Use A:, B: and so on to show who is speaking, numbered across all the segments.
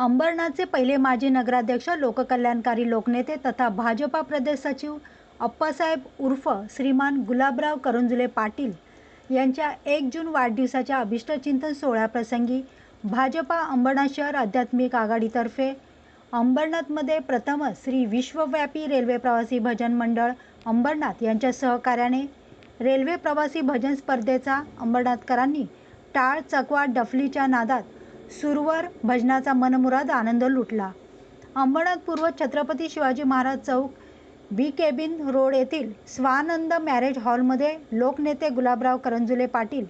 A: अंबरनाथचे पहिले माजी नगराध्यक्ष लोककल्याणकारी लोकनेते तथा भाजपा प्रदेश सचिव अप्पासाहेब उर्फ श्रीमान गुलाबराव करंजुले पाटील यांच्या एक जून वाढदिवसाच्या अभिष्टचिंतन सोहळ्याप्रसंगी भाजपा अंबरनाथ शहर आध्यात्मिक आघाडीतर्फे अंबरनाथमध्ये प्रथमच श्री विश्वव्यापी रेल्वे प्रवासी भजन मंडळ अंबरनाथ यांच्या सहकार्याने रेल्वे प्रवासी भजन स्पर्धेचा अंबरनाथकरांनी टाळ चकवा डफलीच्या नादात सुरवर भजनाचा मनमुराद आनंद लुटला. अंबरनाथ पूर्व Chhatrapati Shivaji Maharaj Chowk B cabin road येथील स्वानंद मॅरेज हॉलमध्ये लोकनेते गुलाबराव करंजुले पाटील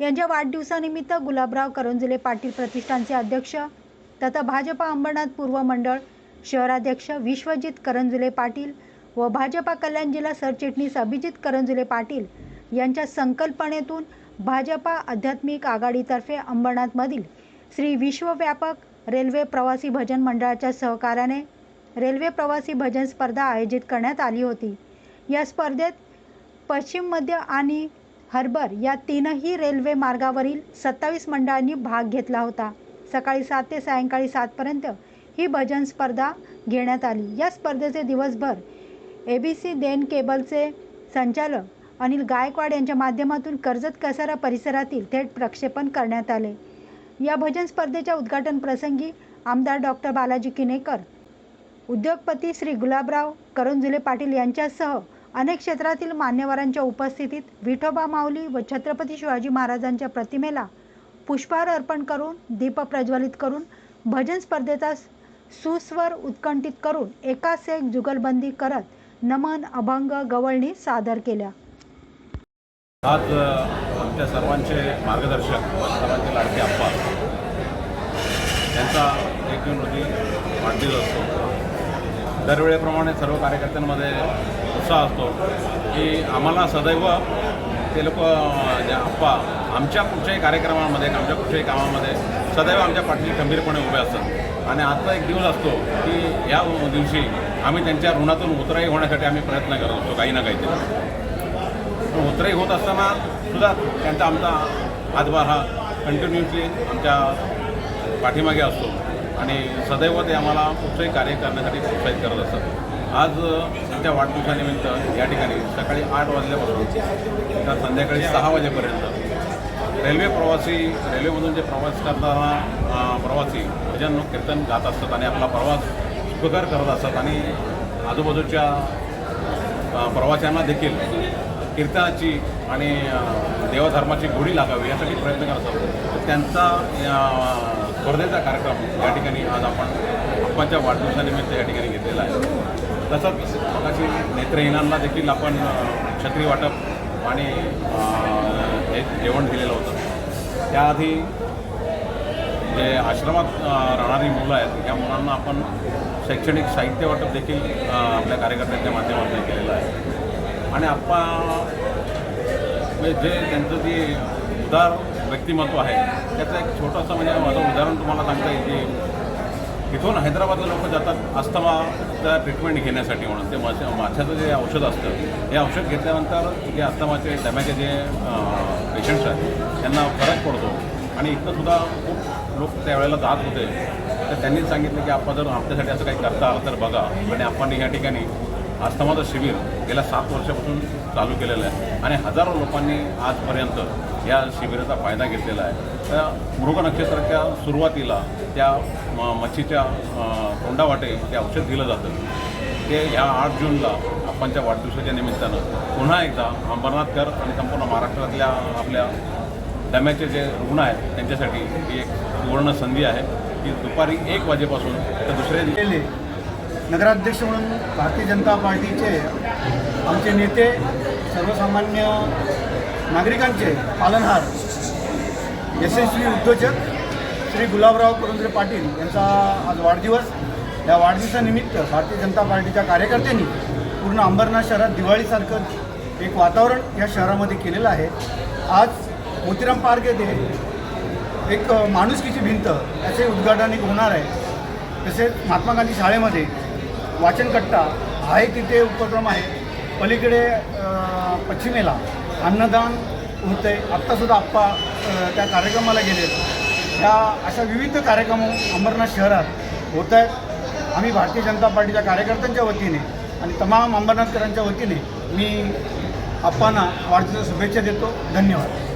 A: यांच्या वाढदिवसानिमित्त गुलाबराव करंजुले पाटील प्रतिष्ठानचे अध्यक्ष तथा भाजपा अंबरनाथ पूर्व मंडळ शहराध्यक्ष विश्वजित करंजुले पाटील व भाजपा कल्याण जिल्हा सरचिटणीस अभिजित करंजुले पाटील यांच्या संकल्पनेतून भाजपा आध्यात्मिक आघाडीतर्फे अंबरनाथमधील श्री विश्वव्यापक रेल्वे प्रवासी भजन मंडळाच्या सहकार्याने रेल्वे प्रवासी भजन स्पर्धा आयोजित करण्यात आली होती. या स्पर्धेत पश्चिम मध्य आणि हर्बर या तीनही रेल्वे मार्गावरील सत्तावीस मंडळांनी भाग घेतला होता. सकाळी सात ते सायंकाळी सातपर्यंत ही भजन स्पर्धा घेण्यात आली. या स्पर्धेचे दिवसभर ए बी सी देन केबलचे संचालक अनिल गायकवाड यांच्या माध्यमातून कर्जत कसारा परिसरातील थेट प्रक्षेपण करण्यात आले. या भजन स्पर्धेच्या उद्घाटन प्रसंगी आमदार डॉक्टर बालाजी किनेकर उद्योगपती श्री गुलाबराव करंजुले पाटील यांच्यासह अनेक क्षेत्रातील मान्यवरांच्या उपस्थितीत विठोबा माऊली व छत्रपती शिवाजी महाराजांच्या प्रतिमेला पुष्पहार अर्पण करून दीप प्रज्वलित करून भजन स्पर्धेचा सुस्वर उत्कंठित करून एकास एक जुगलबंदी करत नमन अभंग गवळणी सादर केल्या.
B: आज त्या सर्वांचे मार्गदर्शक सर्वांचे लाडके अप्पा त्यांचा एक जून रोजी वाढदिवस असतो. दरवेळेप्रमाणे सर्व कार्यकर्त्यांमध्ये उत्साह असतो. की आम्हाला सदैव ते लोक जे अप्पा आमच्या कुठच्याही कार्यक्रमामध्ये आमच्या कुठच्याही कामामध्ये सदैव आमच्या पाठीशी खंबीरपणे उभे असतात. आणि आजचा एक दिवस असतो की या दिवशी आम्ही त्यांच्या ऋणातून उतराई होण्यासाठी आम्ही प्रयत्न करत असतो काही ना काहीतरी. पण होत असताना सुद्धा त्यांचा आमचा हातभार हा कंटिन्युअसली आमच्या पाठीमागे असतो. आणि सदैव ते आम्हाला कुठचंही कार्य करण्यासाठी प्रोत्साहित करत असतात. आज त्यांच्या वाढदिवसानिमित्त या ठिकाणी सकाळी आठ वाजल्यापासून तर संध्याकाळी सहा वाजेपर्यंत रेल्वे प्रवासी रेल्वेमधून जे प्रवास करताना प्रवासी भजन कीर्तन गात असतात आणि आपला प्रवास सुखकर करत असतात. आणि आजूबाजूच्या प्रवाशांना देखील कीर्तनाची आणि देवधर्माची गोडी लागावी यासाठी प्रयत्न करत आहोत. तर त्यांचा स्पर्धेचा कार्यक्रम या ठिकाणी आज आपण आप्पांच्या वाढदिवसानिमित्त या ठिकाणी घेतलेला आहे. तसंच मगाशी नेत्रहीनांना देखील आपण छत्री वाटप आणि हे जेवण दिलेलं होतं. त्याआधी जे आश्रमात राहणारी मुलं आहेत या मुलांना आपण शैक्षणिक साहित्य वाटप देखील आपल्या कार्यकर्त्यांच्या माध्यमातून केलेलं आहे. आणि आप्पा म्हणजे जे त्यांचं जे उदार व्यक्तिमत्व आहे त्याचं एक छोटंसं म्हणजे माझं उदाहरण तुम्हाला सांगता येईल की इथून हैदराबादला लोक जातात अस्थमाचा ट्रीटमेंट घेण्यासाठी म्हणून. ते माश्या माशाचं जे औषध असतं हे औषध घेतल्यानंतर जे अस्थमाचे दम्याचे जे पेशंट्स आहेत त्यांना फरक पडतो. आणि इथं सुद्धा खूप लोक त्यावेळेला जात होते. तर त्यांनीच सांगितलं की आपण जर आपल्यासाठी असं काही करता आलं तर बघा. आणि आपण या ठिकाणी अस्थमाचं शिबिर गेल्या सात वर्षापासून चालू केलेलं आहे. आणि हजारो लोकांनी आजपर्यंत या शिबिराचा फायदा घेतलेला आहे. त्या मृग नक्षत्राच्या सुरुवातीला त्या म- मच्छीच्या तोंडावाटे ते औषध दिलं जातं. ते ह्या आठ जूनला आपणच्या वाढदिवसाच्या निमित्तानं पुन्हा एकदा अंबरनाथकर आणि संपूर्ण महाराष्ट्रातल्या आपल्या दम्याचे जे रुग्ण आहेत त्यांच्यासाठी ही एक सुवर्ण संधी आहे. की दुपारी एक वाजेपासून तर दुसऱ्या दिवशी
C: नगराध्यक्ष म्हणून भारतीय जनता पार्टीचे आमचे नेते सर्वसामान्य नागरिकांचे पालनहार यशस्वी उद्योजक श्री गुलाबराव करंद्रे पाटील यांचा आज वाढदिवस. या वाढदिवसानिमित्त भारतीय जनता पार्टीच्या कार्यकर्त्यांनी पूर्ण अंबरनाथ शहरात दिवाळीसारखं एक वातावरण या शहरामध्ये केलेलं आहे. आज मोतीराम पार्क येथे एक माणुसकीची भिंत याचे उद्घाटन एक होणार आहे. तसेच महात्मा गांधी शाळेमध्ये वाचनकट्टा हा एक तिथे उपक्रम आहे. पलीकडे पश्चिमेला अन्नदान होते आहे आत्तासुद्धा आप्पा त्या कार्यक्रमाला गेले त्या अशा विविध कार्यक्रम अंबरनाथ शहरात होत आहेत आम्ही भारतीय जनता पार्टीच्या कार्यकर्त्यांच्या वतीने आणि तमाम अंबरनाथकरांच्या वतीने मी आप्पांना वाढदिवसाच्या शुभेच्छा देतो. धन्यवाद.